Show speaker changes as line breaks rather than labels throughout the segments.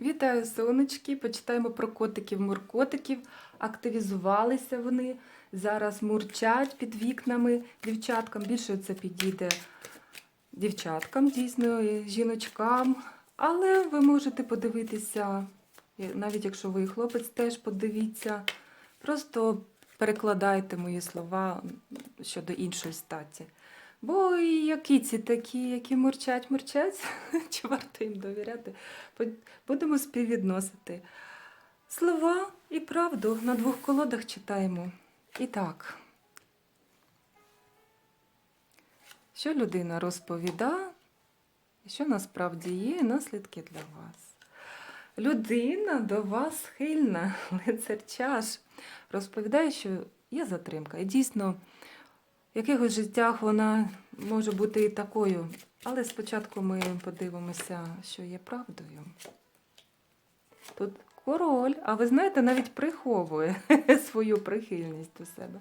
Вітаю, сонечки! Почитаємо про котиків-муркотиків. Активізувалися вони. Зараз мурчать під вікнами дівчаткам. Більше це підійде дівчаткам, дійсно, жіночкам. Але ви можете подивитися, навіть якщо ви хлопець, теж подивіться. Просто перекладайте мої слова щодо іншої статі. Бо і які ці такі, які мурчать, мурчать, чи варто їм довіряти? Будемо співвідносити. Слова і правду на двох колодах читаємо. І так. Що людина розповіда, що насправді є наслідки для вас. Людина до вас схильна, лицар чаш, розповідає, що є затримка. І дійсно, в якихось життях вона може бути і такою. Але спочатку ми подивимося, що є правдою. Тут король, а ви знаєте, навіть приховує свою прихильність до себе.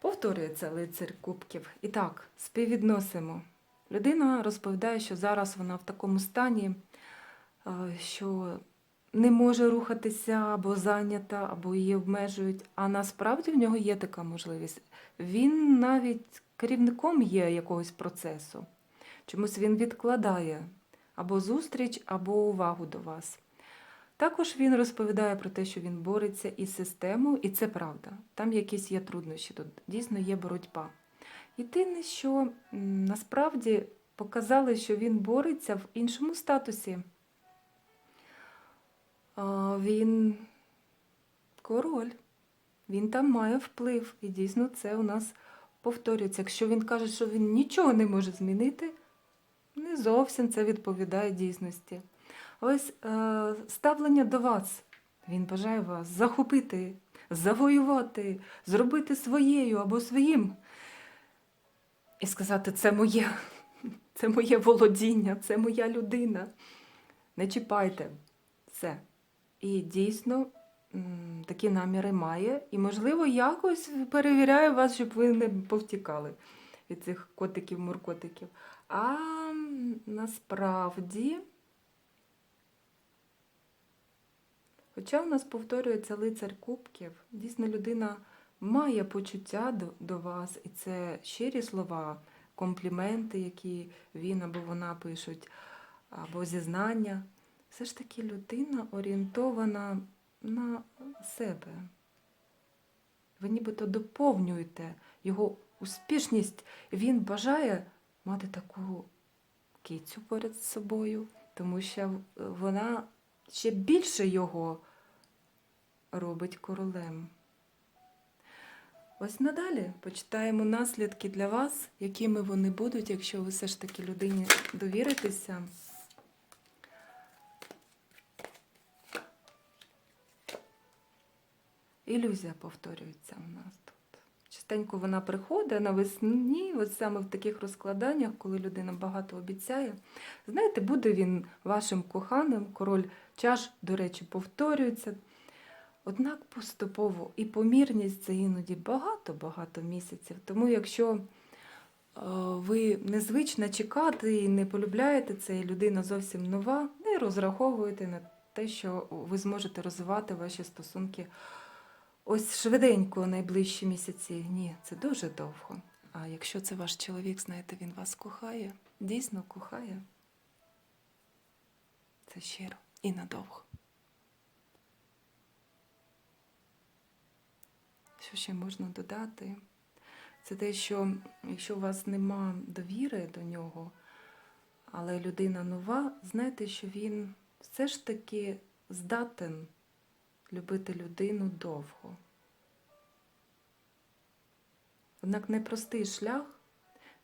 Повторюється лицар кубків. І так, співвідносимо. Людина розповідає, що зараз вона в такому стані, е, що не може рухатися або зайнята, або її обмежують. А насправді в нього є така можливість. Він навіть керівником є якогось процесу. Чомусь він відкладає або зустріч, або увагу до вас. Також він розповідає про те, що він бореться із системою, і це правда. Там якісь є труднощі, тут дійсно є боротьба. Єдине, що насправді показали, що він бореться в іншому статусі. Він король, він там має вплив, і дійсно це у нас повторюється. Якщо він каже, що він нічого не може змінити, не зовсім це відповідає дійсності. Ось е, ставлення до вас. Він бажає вас захопити, завоювати, зробити своєю або своїм. І сказати, це моє, це моє володіння, це моя людина. Не чіпайте все. І дійсно такі наміри має. І, можливо, якось перевіряє вас, щоб ви не повтікали від цих котиків-муркотиків. А насправді. Хоча у нас повторюється лицар кубків, дійсно людина має почуття до, до вас, і це щирі слова, компліменти, які він або вона пишуть, або зізнання. Все ж таки людина орієнтована на себе. Ви нібито доповнюєте його успішність. Він бажає мати таку кицю перед собою, тому що вона ще більше його робить королем. Ось надалі почитаємо наслідки для вас, якими вони будуть, якщо ви все ж таки людині довіритеся. Ілюзія повторюється у нас тут. Частенько вона приходить навесні, ось саме в таких розкладаннях, коли людина багато обіцяє. Знаєте, буде він вашим коханим, король чаш, до речі, повторюється. Однак поступово і помірність це іноді багато-багато місяців. Тому якщо е, ви незвично чекати і не полюбляєте це, і людина зовсім нова, не розраховуйте на те, що ви зможете розвивати ваші стосунки ось швиденько найближчі місяці. Ні, це дуже довго. А якщо це ваш чоловік, знаєте, він вас кохає, дійсно кохає. Це щиро і надовго. Що ще можна додати? Це те, що якщо у вас нема довіри до нього, але людина нова, знайте, що він все ж таки здатен любити людину довго. Однак непростий шлях,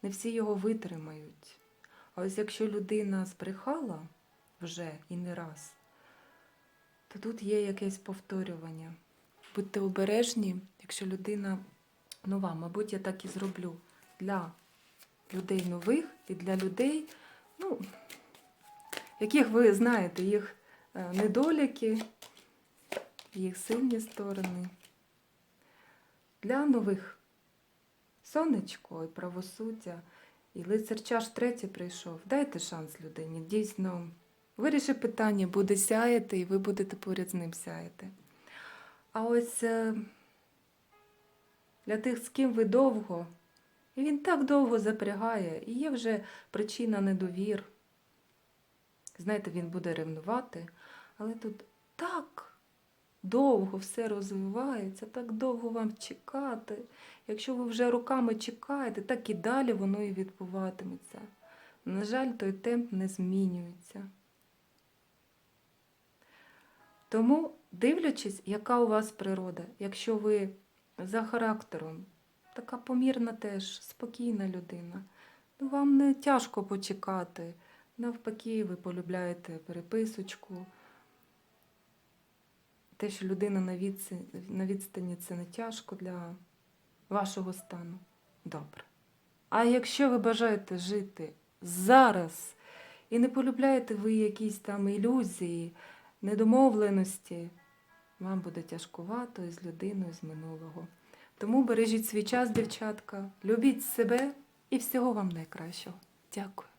не всі його витримають. А ось якщо людина збрехала вже і не раз, то тут є якесь повторювання. Будьте обережні, якщо людина нова, мабуть, я так і зроблю для людей нових і для людей, ну, яких ви знаєте, їх е, недоліки, їх сильні сторони. Для нових сонечко і правосуддя, і лицар чаш третій прийшов. Дайте шанс людині. Дійсно, Вирішить питання, буде сяяти, і ви будете поряд з ним сяяти. А ось е, для тих, з ким ви довго, і він так довго запрягає, і є вже причина недовір. Знаєте, він буде ревнувати, але тут так довго все розвивається, так довго вам чекати. Якщо ви вже руками чекаєте, так і далі воно і відбуватиметься. На жаль, той темп не змінюється. Тому, дивлячись, яка у вас природа, якщо ви за характером така помірна теж, спокійна людина, ну вам не тяжко почекати. Навпаки, ви полюбляєте переписочку. Те, що людина на відстані, на відстані це не тяжко для вашого стану. Добре. А якщо ви бажаєте жити зараз і не полюбляєте ви якісь там ілюзії, недомовленості, вам буде тяжкувато із людиною з минулого. Тому бережіть свій час, дівчатка, любіть себе і всього вам найкращого. Дякую.